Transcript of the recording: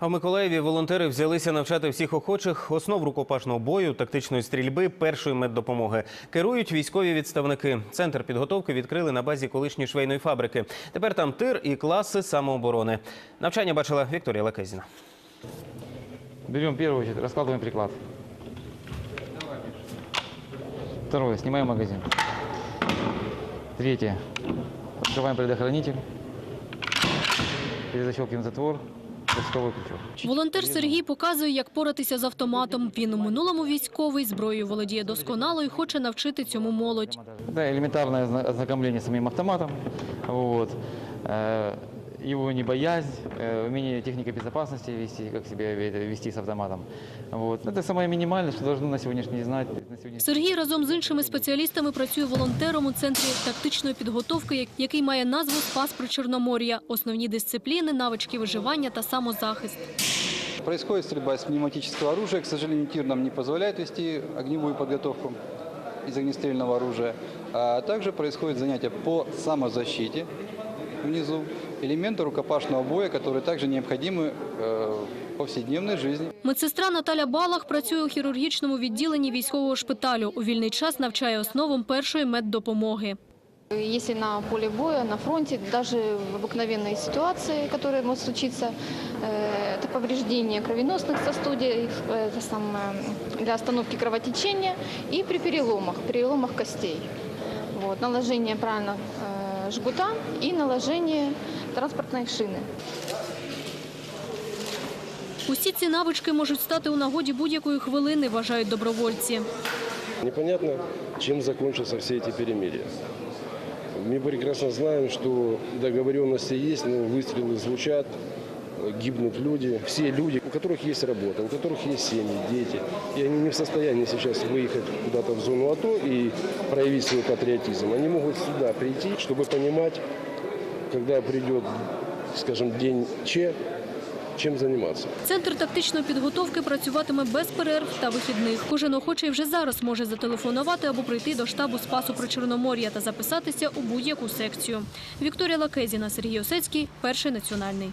А в Миколаєві волонтери взялися навчати всіх охочих основ рукопашного бою, тактичної стрільби, першої меддопомоги. Керують військові відставники. Центр підготовки відкрили на базі колишньої швейної фабрики. Тепер там тир і класи самооборони. Навчання бачила Вікторія Лекезіна. Берем первую очередь, раскладываем приклад. Второе, снимаем магазин. Третье, открываем предохранитель. Перезащелкиваем затвор. Волонтер Сергій показує, як поратися з автоматом. Він у минулому військовий, зброєю володіє досконало і хоче навчити цьому молодь. Елементарне элементарное з самим автоматом Вот. Э, Его не боязнь, э, умение техники безопасности вести, как себя ве- вести с автоматом. Вот. Это самое минимальное, что должны на сегодняшний день знать. На сегодняшний Сергій разом з іншими спеціалістами працює волонтером у центрі тактичної підготовки, як- який має назву Спас при Чорномор'я. Основні дисципліни, навички виживання та самозахист. Происходит стрельба из пневматического оружия. К сожалению, тир нам не позволяет вести огневую подготовку из огнестрельного оружия. А также происходит занятие по самозащите внизу, элементы рукопашного боя, которые также необходимы э, в повседневной жизни. Медсестра Наталя Балах працює у хірургічному відділенні військового шпиталю. У вільний час навчає основам першої меддопомоги. Если на поле боя, на фронте, даже в обыкновенной ситуации, которая может случиться, э, это повреждение кровеносных сосудов, э, это самое, для остановки кровотечения и при переломах, переломах костей. Вот, наложение правильно э, жгута и наложение транспортной шины. Усі ці навички можуть стати у нагоді будь-якої хвилини, вважають добровольці. Непонятно, чем закончатся все эти перемирия. Мы прекрасно знаем, что договоренности есть, но выстрелы звучат, гибнут люди. Все люди, у которых есть работа, у которых есть семьи, дети. И они не в состоянии сейчас выехать куда-то в зону АТО и проявить свой патриотизм. Они могут сюда прийти, чтобы понимать, когда придет, скажем, день Че, чем заниматься. Центр тактичної підготовки працюватиме без перерв та вихідних. Кожен охочий вже зараз може зателефонувати або прийти до штабу Спасу при Чорномор'я та записатися у будь-яку секцію. Вікторія Лакезіна, Сергій Осецький, перший національний.